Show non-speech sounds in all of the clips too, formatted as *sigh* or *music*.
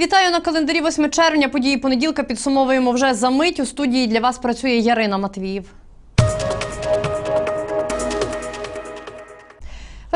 Вітаю на календарі 8 червня. Події понеділка підсумовуємо вже за мить. У студії для вас працює Ярина Матвіїв.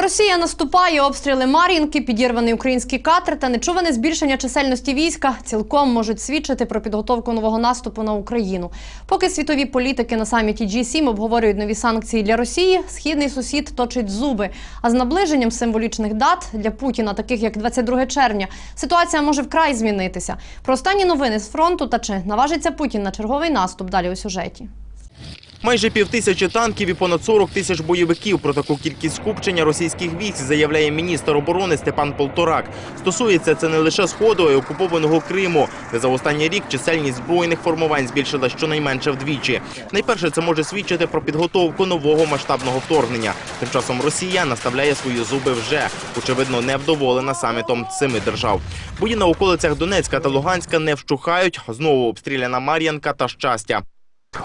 Росія наступає, обстріли Мар'їнки, підірваний український катер та нечуване збільшення чисельності війська цілком можуть свідчити про підготовку нового наступу на Україну. Поки світові політики на саміті G7 обговорюють нові санкції для Росії, східний сусід точить зуби. А з наближенням символічних дат для Путіна, таких як 22 червня, ситуація може вкрай змінитися. Про останні новини з фронту та чи наважиться Путін на черговий наступ далі у сюжеті. Майже півтисячі танків і понад 40 тисяч бойовиків. Про таку кількість скупчення російських військ заявляє міністр оборони Степан Полторак. Стосується це не лише сходу, а й окупованого Криму, де за останній рік чисельність збройних формувань збільшила щонайменше вдвічі. Найперше це може свідчити про підготовку нового масштабного вторгнення. Тим часом Росія наставляє свої зуби вже очевидно невдоволена самітом семи держав. Бої на околицях Донецька та Луганська не вщухають. Знову обстріляна Мар'янка та щастя.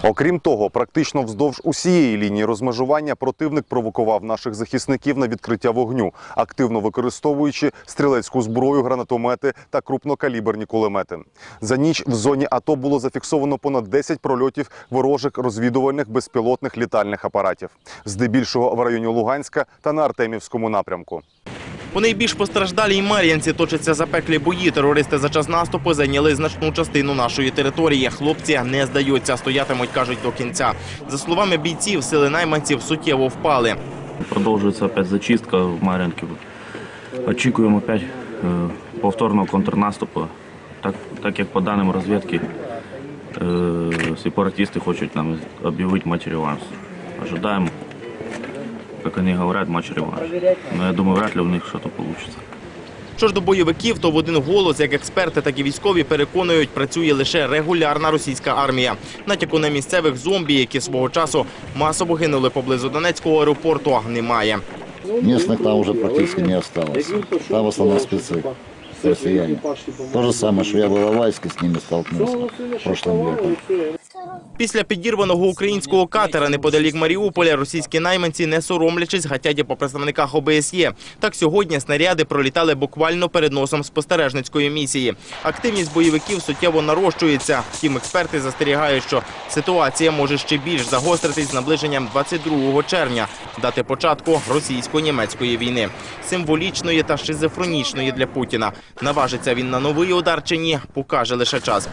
Окрім того, практично вздовж усієї лінії розмежування противник провокував наших захисників на відкриття вогню, активно використовуючи стрілецьку зброю, гранатомети та крупнокаліберні кулемети. За ніч в зоні АТО було зафіксовано понад 10 прольотів ворожих розвідувальних безпілотних літальних апаратів, здебільшого в районі Луганська та на Артемівському напрямку. У найбільш постраждалій Мар'янці точаться запеклі бої. Терористи за час наступу зайняли значну частину нашої території. Хлопці не здаються, стоятимуть, кажуть, до кінця. За словами бійців, сили найманців суттєво впали. Продовжується опять зачистка в Мар'янці. Очікуємо опять е, повторного контрнаступу. Так, так як по даним розвідки, е, сепаратисти хочуть нам об'явити матч реванш. Ожидаємо, як вони говорять, матч реванш. Но я думаю, вряд ли у них щось вийде. Що ж до бойовиків, то в один голос, як експерти, так і військові переконують, працює лише регулярна російська армія. Натяку на місцевих зомбі, які свого часу масово гинули поблизу Донецького аеропорту, немає. Местных там уже практически не осталось. Там в основном спецы, россияне. То же самое, что я в Иловайске с ними столкнулся прошлым летом. Після підірваного українського катера неподалік Маріуполя російські найманці, не соромлячись, гатять по представниках ОБСЄ. Так сьогодні снаряди пролітали буквально перед носом спостережницької місії. Активність бойовиків суттєво нарощується. Втім, експерти застерігають, що ситуація може ще більш загостритись з наближенням 22 червня, дати початку російсько-німецької війни. Символічної та шизофренічної для Путіна. Наважиться він на новий удар чи ні, покаже лише час.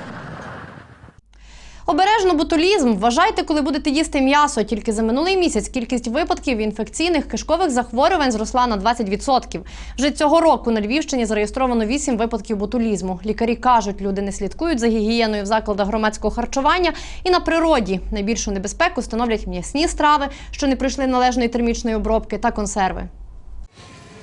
Обережно ботулізм. Вважайте, коли будете їсти м'ясо. Тільки за минулий місяць кількість випадків інфекційних кишкових захворювань зросла на 20%. Вже цього року на Львівщині зареєстровано 8 випадків ботулізму. Лікарі кажуть, люди не слідкують за гігієною в закладах громадського харчування і на природі. Найбільшу небезпеку становлять м'ясні страви, що не пройшли належної термічної обробки, та консерви.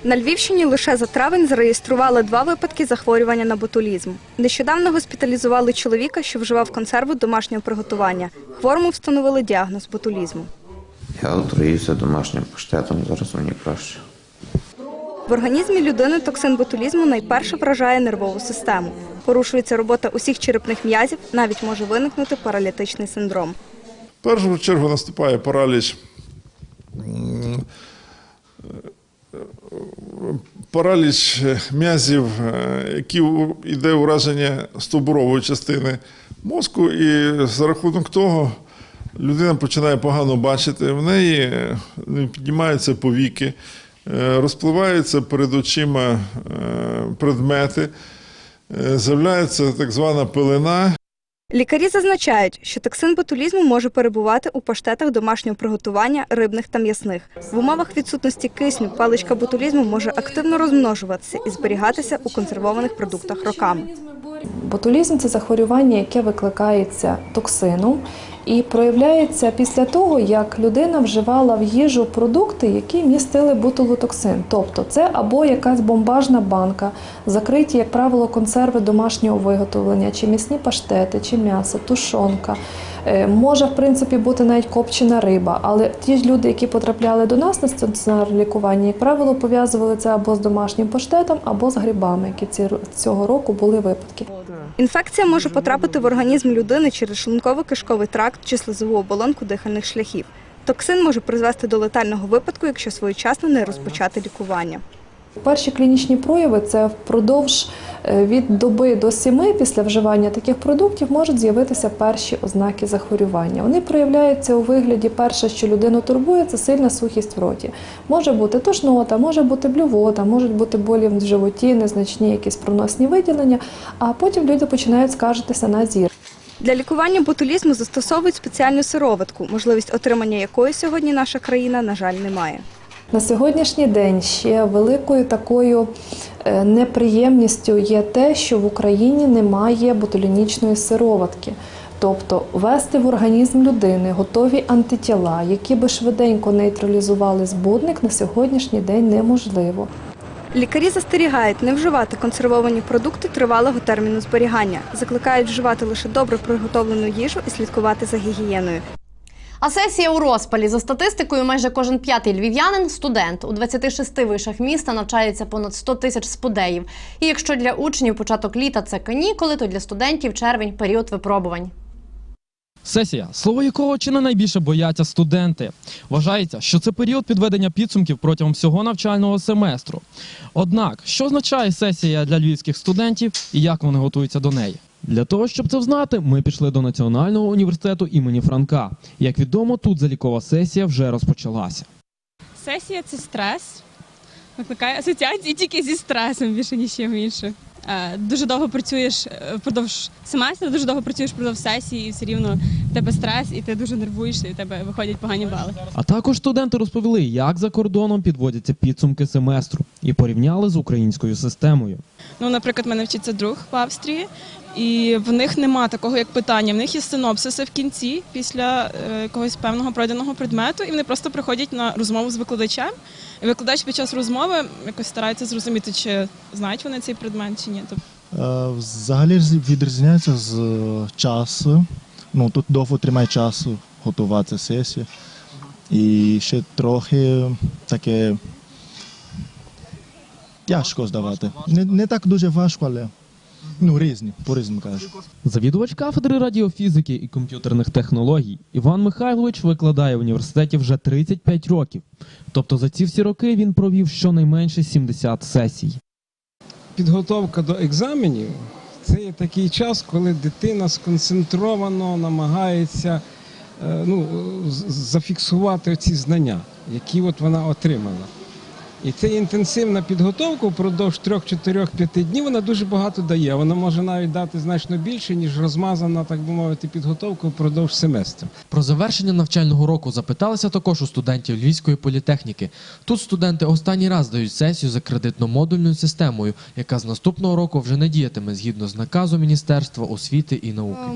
На Львівщині лише за травень зареєстрували два випадки захворювання на ботулізм. Нещодавно госпіталізували чоловіка, що вживав консерву домашнього приготування. Хворому встановили діагноз ботулізму. Я отруївся домашнім паштетом, зараз мені краще. В організмі людини токсин ботулізму найперше вражає нервову систему. Порушується робота усіх черепних м'язів, навіть може виникнути паралітичний синдром. В першу чергу наступає параліч. Параліч е, м'язів, е, які йде ураження стовбурової частини мозку, і за рахунок того людина починає погано бачити. В неї е, піднімаються повіки, розпливаються перед очима предмети, з'являється так звана пелена. Лікарі зазначають, що токсин ботулізму може перебувати у паштетах домашнього приготування рибних та м'ясних. В умовах відсутності кисню паличка ботулізму може активно розмножуватися і зберігатися у консервованих продуктах роками. Ботулізм це захворювання, яке викликається токсином і проявляється після того, як людина вживала в їжу продукти, які містили ботулотоксин. Тобто це або якась бомбажна банка, закриті, як правило, консерви домашнього виготовлення, чи м'ясні паштети, чи м'ясо, тушонка. Е, Може, в принципі, бути навіть копчена риба, але ті ж люди, які потрапляли до нас на стаціонар лікування, як правило, пов'язували це або з домашнім паштетом, або з грибами, які цього року були випадки. Інфекція може потрапити в організм людини через шлунково-кишковий тракт чи слизову оболонку дихальних шляхів. Токсин може призвести до летального випадку, якщо своєчасно не розпочати лікування. Перші клінічні прояви це впродовж е, від доби до сіми після вживання таких продуктів можуть з'явитися перші ознаки захворювання. Вони проявляються у вигляді перше, що людину турбує, це сильна сухість в роті. Може бути тошнота, може бути блювота, можуть бути болі в животі, незначні якісь проносні виділення, а потім люди починають скаржитися на зір. Для лікування ботулізму застосовують спеціальну сироватку, можливість отримання якої сьогодні наша країна, на жаль, не має. На сьогоднішній день ще великою такою е, неприємністю є те, що в Україні немає ботулінічної сироватки. Тобто ввести в організм людини готові антитіла, які би швиденько нейтралізували збудник, на сьогоднішній день неможливо. Лікарі застерігають не вживати консервовані продукти тривалого терміну зберігання. Закликають вживати лише добре приготовлену їжу і слідкувати за гігієною. А сесія у розпалі за статистикою, майже кожен п'ятий львів'янин студент. У 26 вишах міста навчається понад 100 тисяч спудеїв. І якщо для учнів початок літа це канікули, то для студентів червень період випробувань. Сесія, слово якого чи не найбільше бояться студенти. Вважається, що це період підведення підсумків протягом всього навчального семестру. Однак, що означає сесія для львівських студентів і як вони готуються до неї? Для того, щоб це взнати, ми пішли до Національного університету імені Франка. Як відомо, тут залікова сесія вже розпочалася. Сесія це стрес. Викликає асоціації тільки зі стресом, більше нічим інше. Е, Дуже довго працюєш е, впродовж семестру, дуже довго працюєш впродовж сесії, і все рівно в тебе стрес, і ти дуже нервуєшся, і в тебе виходять погані бали. А також студенти розповіли, як за кордоном підводяться підсумки семестру і порівняли з українською системою. Ну, наприклад, мене вчиться друг в Австрії, і в них нема такого як питання. В них є синопсиси в кінці після е, якогось певного пройденого предмету, і вони просто приходять на розмову з викладачем. І викладач під час розмови якось старається зрозуміти, чи знають вони цей предмет чи ні. Е, Взагалі відрізняється з е, часу. Ну, тут довго тримає часу готувати сесію. І ще трохи таке тяжко здавати. Не, не так дуже важко, але ну, різні, по-різному кажуть. Завідувач кафедри радіофізики і комп'ютерних технологій Іван Михайлович викладає в університеті вже 35 років. Тобто за ці всі роки він провів щонайменше 70 сесій. Підготовка до екзаменів це є такий час, коли дитина сконцентровано намагається е, ну, зафіксувати ці знання, які от вона отримала. І ця інтенсивна підготовка впродовж 3-4-5 днів вона дуже багато дає. Вона може навіть дати значно більше, ніж розмазана, так би мовити, підготовка впродовж семестру. Про завершення навчального року запиталися також у студентів Львівської політехніки. Тут студенти останній раз дають сесію за кредитно-модульною системою, яка з наступного року вже не діятиме згідно з наказу Міністерства освіти і науки.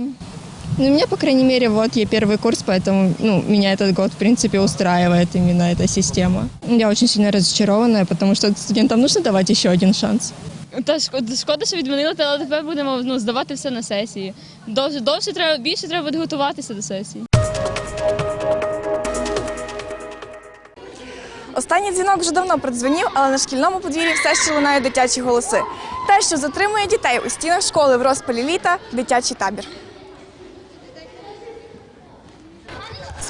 Ну, у меня, по крайней мере, вот я первый курс, поэтому ну, меня этот год, в принципе, устраивает именно эта система. Я очень сильно разочарованная, потому что студентам нужно давать еще один шанс. Та шкода, шкода, що відмінили, але тепер будемо ну, здавати все на сесії. Довше, довше треба, більше треба буде готуватися до сесії. Останній дзвінок вже давно продзвонів, але на шкільному подвір'ї все ще лунають дитячі голоси. Те, що затримує дітей у стінах школи в розпалі літа дитячий табір.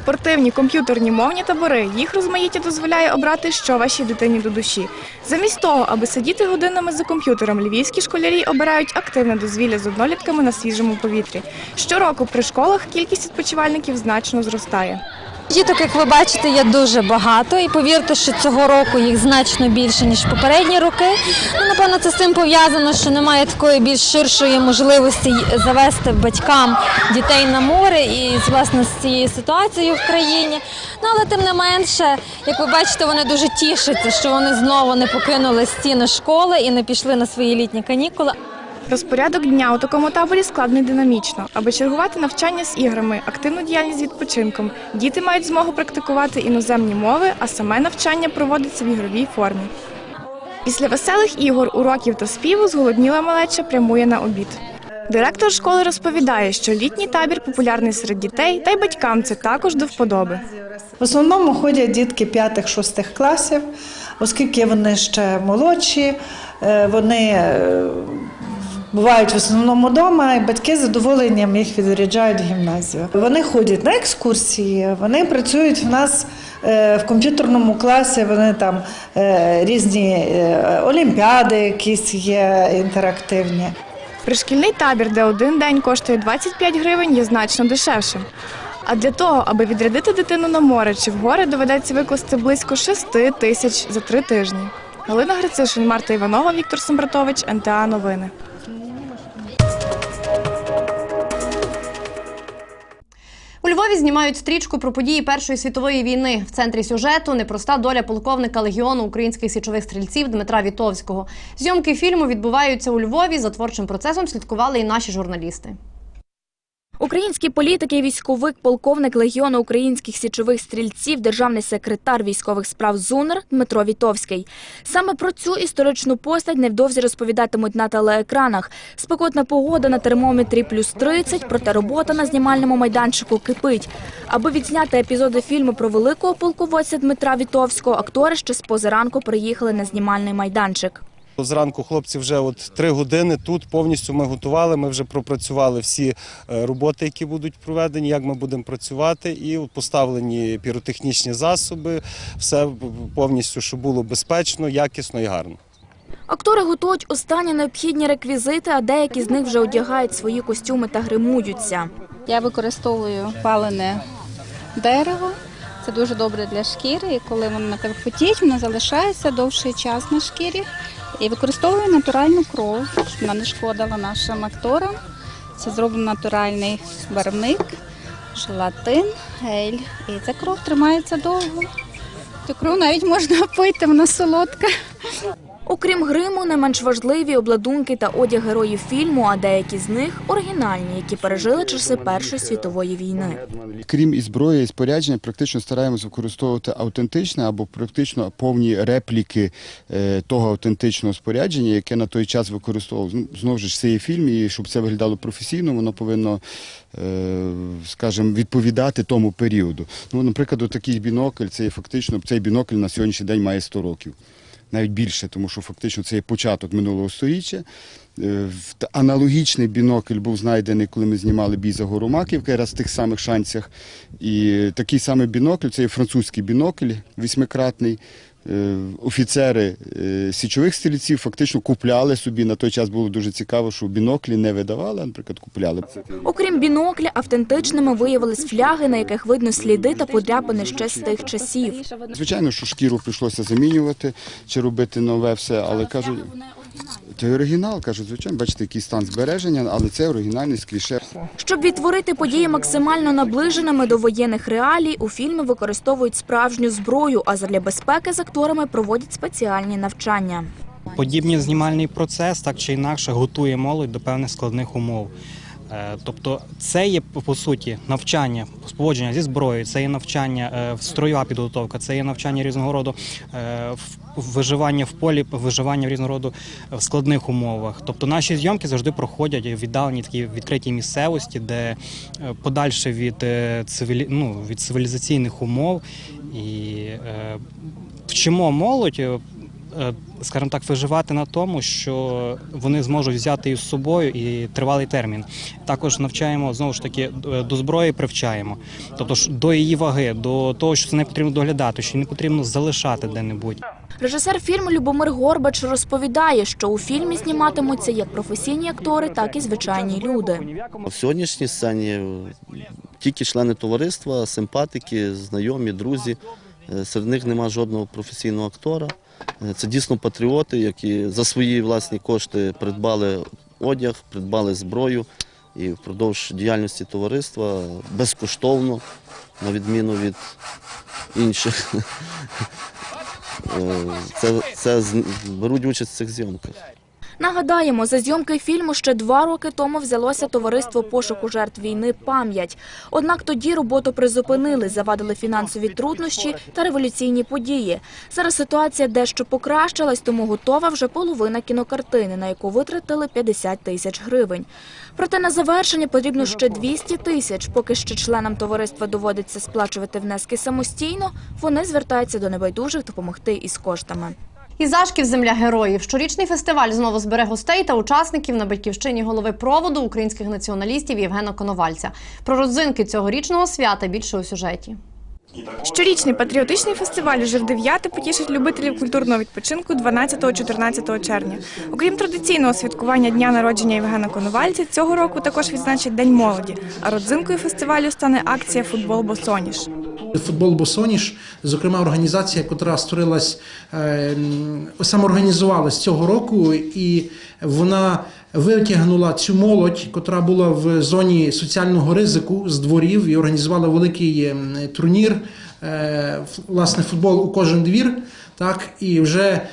Спортивні, комп'ютерні, мовні табори. Їх розмаїття дозволяє обрати, що вашій дитині до душі. Замість того, аби сидіти годинами за комп'ютером, львівські школярі обирають активне дозвілля з однолітками на свіжому повітрі. Щороку при школах кількість відпочивальників значно зростає. Діток, як ви бачите, є дуже багато, і повірте, що цього року їх значно більше ніж попередні роки. Ну, напевно, це з тим пов'язано, що немає такої більш ширшої можливості завести батькам дітей на море і власне з цією ситуацією в країні. Ну але тим не менше, як ви бачите, вони дуже тішаться, що вони знову не покинули стіни школи і не пішли на свої літні канікули. Розпорядок дня у такому таборі складний динамічно. Аби чергувати навчання з іграми, активну діяльність з відпочинком, діти мають змогу практикувати іноземні мови, а саме навчання проводиться в ігровій формі. Після веселих ігор, уроків та співу зголодніла малеча прямує на обід. Директор школи розповідає, що літній табір популярний серед дітей, та й батькам це також до вподоби. В основному ходять дітки 5-6 класів, оскільки вони ще молодші, е, вони е, бувають в основному вдома, і батьки з задоволенням їх відряджають в гімназію. Вони ходять на екскурсії, вони працюють в нас е, в комп'ютерному класі. Вони там е, різні е, олімпіади, якісь є інтерактивні. Пришкільний табір, де один день коштує 25 гривень, є значно дешевшим. А для того, аби відрядити дитину на море чи в гори, доведеться викласти близько 6 тисяч за три тижні. Галина Грицишин, Марта Іванова, Віктор Самбратович, НТА Новини. Львові знімають стрічку про події Першої світової війни. В центрі сюжету непроста доля полковника легіону українських січових стрільців Дмитра Вітовського. Зйомки фільму відбуваються у Львові. За творчим процесом слідкували і наші журналісти. Український політик і військовик, полковник Легіону українських січових стрільців, державний секретар військових справ ЗУНР Дмитро Вітовський. Саме про цю історичну постать невдовзі розповідатимуть на телеекранах. Спекотна погода на термометрі плюс 30, проте робота на знімальному майданчику кипить. Аби відзняти епізоди фільму про великого полководця Дмитра Вітовського, актори ще з позаранку приїхали на знімальний майданчик. Зранку хлопці вже от три години тут повністю ми готували. Ми вже пропрацювали всі е, роботи, які будуть проведені, як ми будемо працювати, і поставлені піротехнічні засоби, все повністю, щоб було безпечно, якісно і гарно. Актори готують останні необхідні реквізити, а деякі з них вже одягають свої костюми та гримуються. Я використовую палене дерево. Це дуже добре для шкіри. І коли вона на тебе потіє, воно залишається довший час на шкірі. І використовує натуральну кров, щоб вона не шкодила нашим акторам. Це зроблений натуральний барвник, желатин, гель. І ця кров тримається довго. Цю кров навіть можна пити, вона солодка. Окрім гриму, не менш важливі обладунки та одяг героїв фільму, а деякі з них оригінальні, які пережили часи Першої світової війни. Крім і зброї, і спорядження, практично стараємось використовувати автентичне або практично повні репліки е, того автентичного спорядження, яке на той час використовував. Ну, Знову ж це є фільм, і щоб це виглядало професійно, воно повинно, е, відповідати тому періоду. Ну, наприклад, такий бінокль, це фактично цей бінокль на сьогоднішній день має 100 років. Навіть більше, тому що фактично це є початок минулого століття. Е, Аналогічний бінокль був знайдений, коли ми знімали бій за гору Маківка, якраз в тих самих шанцях. І такий самий бінокль, це є французький бінокль восьмикратний. Е, Офіцери е, січових стрільців фактично купляли собі. На той час було дуже цікаво, що біноклі не видавали, а, наприклад, купляли. Окрім бінокля, автентичними виявились фляги, на яких видно сліди та подряпини ще з тих часів. Звичайно, що шкіру прийшлося замінювати чи робити нове все, але кажуть, це оригінал, кажуть, звичайно, бачите, який стан збереження, але це оригінальний скріше. Щоб відтворити події максимально наближеними до воєнних реалій, у фільмі використовують справжню зброю, а задля безпеки з акторами проводять спеціальні навчання. Подібний знімальний процес так чи інакше готує молодь до певних складних умов. Е, Тобто це є по суті навчання поводження зі зброєю, це є навчання е, строєва підготовка, це є навчання різного роду е, виживання в полі, виживання в різного роду в складних умовах. Тобто наші зйомки завжди проходять в віддаленій такій відкритій місцевості, де подальше від цивілі... ну, від цивілізаційних умов і вчимо молодь. Е, скажімо так, виживати на тому, що вони зможуть взяти із собою і тривалий термін. Також навчаємо знову ж таки е, до зброї привчаємо, тобто ж до її ваги, до того, що це не потрібно доглядати, що не потрібно залишати де-небудь. Режисер фільму Любомир Горбач розповідає, що у фільмі зніматимуться як професійні актори, так і звичайні люди. В сьогоднішній сцені е, тільки члени товариства, симпатики, знайомі, друзі. Серед них нема жодного професійного актора. Е, Це дійсно патріоти, які за свої власні кошти придбали одяг, придбали зброю і впродовж діяльності товариства безкоштовно, на відміну від інших. *laughs* Е, Це, це беруть участь в цих зйомках. Нагадаємо, за зйомки фільму ще два роки тому взялося товариство пошуку жертв війни «Пам'ять». Однак тоді роботу призупинили, завадили фінансові труднощі та революційні події. Зараз ситуація дещо покращилась, тому готова вже половина кінокартини, на яку витратили 50 тисяч гривень. Проте на завершення потрібно ще 200 тисяч. Поки ще членам товариства доводиться сплачувати внески самостійно, вони звертаються до небайдужих допомогти із коштами. І Зашків земля героїв. Щорічний фестиваль знову збере гостей та учасників на батьківщині голови проводу українських націоналістів Євгена Коновальця. Про родзинки цьогорічного свята більше у сюжеті. Щорічний патріотичний фестиваль уже в потішить любителів культурного відпочинку 12-14 червня. Окрім традиційного святкування дня народження Євгена Коновальця, цього року також відзначить День молоді. А родзинкою фестивалю стане акція Футбол Босоніж. Футбол Босоніж, зокрема, організація, яка створилась, е, самоорганізувалась цього року, і вона витягнула цю молодь, яка була в зоні соціального ризику з дворів, і організувала великий ем, турнір, е, власне, футбол у кожен двір. Так, і вже е,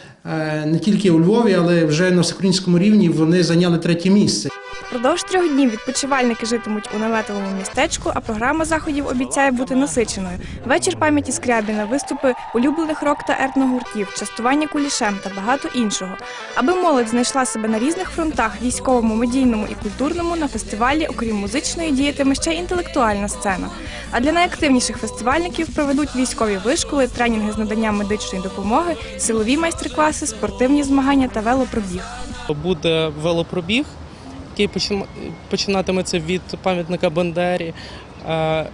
не тільки у Львові, але вже на всеукраїнському рівні вони зайняли третє місце. Впродовж трьох днів відпочивальники житимуть у наметовому містечку, а програма заходів обіцяє бути насиченою. Вечір пам'яті Скрябіна, виступи улюблених рок та етногуртів, частування кулішем та багато іншого. Аби молодь знайшла себе на різних фронтах військовому, медійному і культурному, на фестивалі, окрім музичної, діятиме ще й інтелектуальна сцена. А для найактивніших фестивальників проведуть військові вишколи, тренінги з надання медичної допомоги, силові майстер-класи, спортивні змагання та велопробіг. Буде велопробіг, який почина- починатиметься від пам'ятника Бандері. Е,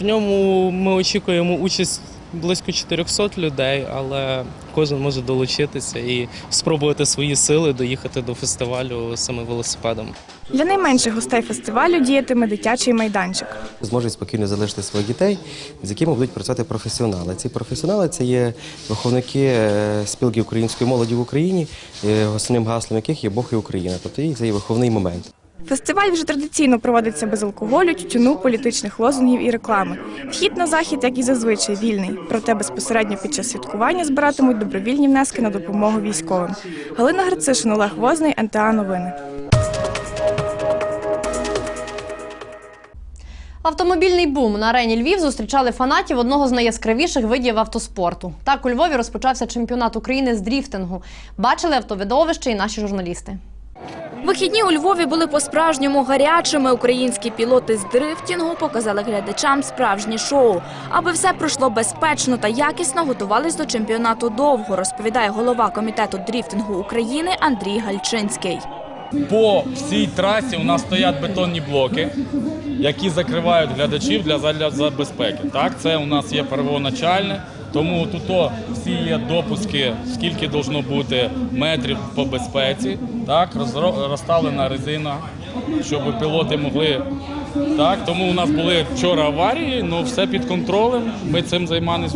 В ньому ми очікуємо участь близько 400 людей, але кожен може долучитися і спробувати свої сили доїхати до фестивалю саме велосипедом. Для найменших гостей фестивалю діятиме дитячий майданчик. зможуть спокійно залишити своїх дітей, з якими будуть працювати професіонали. Ці професіонали це є виховники е, спілки української молоді в Україні, е, основним гаслом яких є Бог і Україна. Тобто їх це є виховний момент. Фестиваль вже традиційно проводиться без алкоголю, тютюну, політичних лозунгів і реклами. Вхід на захід, як і зазвичай, вільний. Проте безпосередньо під час святкування збиратимуть добровільні внески на допомогу військовим. Галина Грицишин, Олег Возний, НТА Новини. Автомобільний бум на арені Львів зустрічали фанатів одного з найяскравіших видів автоспорту. Так у Львові розпочався чемпіонат України з дріфтингу. Бачили автовидовище і наші журналісти. Вихідні у Львові були по-справжньому гарячими. Українські пілоти з дрифтінгу показали глядачам справжнє шоу. Аби все пройшло безпечно та якісно, готувались до чемпіонату довго, розповідає голова комітету дріфтингу України Андрій Гальчинський. По всій трасі у нас стоять бетонні блоки, які закривають глядачів для за безпеки. Так, це у нас є первоначальне, тому тут всі є допуски, скільки должно бути метрів по безпеці. Так, розставлена резина, щоб пілоти могли. Так, тому у нас були вчора аварії, але все під контролем. Ми цим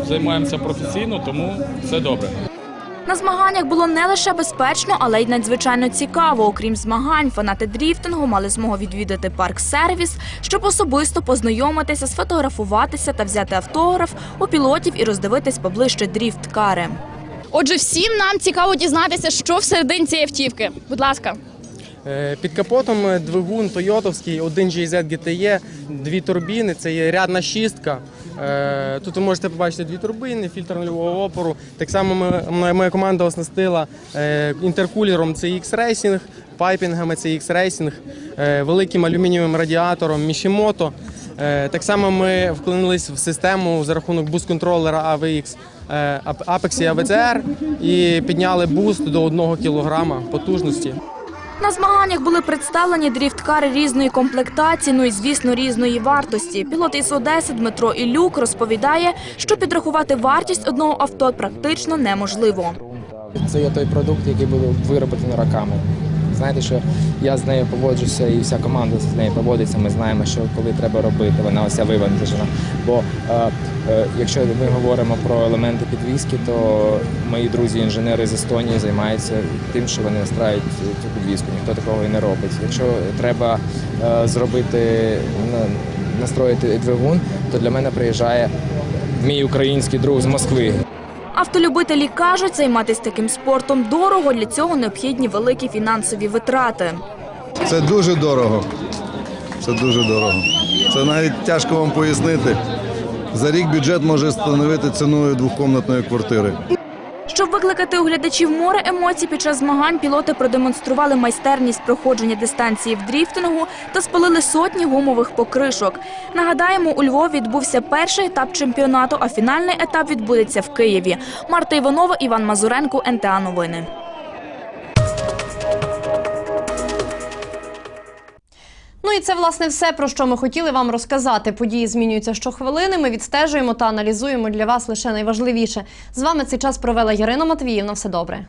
займаємося професійно, тому все добре. На змаганнях було не лише безпечно, але й надзвичайно цікаво. Окрім змагань, фанати дріфтингу мали змогу відвідати парк-сервіс, щоб особисто познайомитися, сфотографуватися та взяти автограф у пілотів і роздивитись поближче дріфт-кари. Отже, всім нам цікаво дізнатися, що всередині цієї автівки. Будь ласка. Е, Під капотом е, двигун Тойотовський, один GZ GTE, дві турбіни, це є рядна шістка. Е, Тут ви можете побачити дві турбини, фільтр нульового опору. Так само ми- моя- команда оснастила е, інтеркулером CX Racing, пайпінгами CX Racing, е, великим алюмінієвим радіатором. Е, Так само ми вклинились в систему за рахунок буст-контролера AVX Apex AVCR і підняли буст до 1 кг потужності. На змаганнях були представлені дріфткари різної комплектації, ну і звісно різної вартості. Пілот із Одеси Дмитро Ілюк розповідає, що підрахувати вартість одного авто практично неможливо. Це є той продукт, який буде вироблено роками. Знаєте, що я з нею поводжуся, і вся команда з нею поводиться. Ми знаємо, що коли треба робити, вона ося вивантажена. Бо е, е, якщо ми говоримо про елементи підвізки, то мої друзі-інженери з Естонії займаються тим, що вони настраюють цю підвізку. Ніхто такого і не робить. Якщо треба е, зробити настроїти двигун, то для мене приїжджає мій український друг з Москви. Автолюбителі кажуть, займатися таким спортом дорого. Для цього необхідні великі фінансові витрати. Це дуже дорого. Це дуже дорого. Це навіть тяжко вам пояснити. За рік бюджет може становити ціною двокомнатної квартири. Щоб викликати у глядачів море емоцій під час змагань, пілоти продемонстрували майстерність проходження дистанції в дріфтингу та спалили сотні гумових покришок. Нагадаємо, у Львові відбувся перший етап чемпіонату, а фінальний етап відбудеться в Києві. Марта Іванова, Іван Мазуренко, НТА Новини. І це власне все про що ми хотіли вам розказати. Події змінюються щохвилини. Ми відстежуємо та аналізуємо для вас лише найважливіше. З вами цей час провела Ярина Матвіївна. Все добре.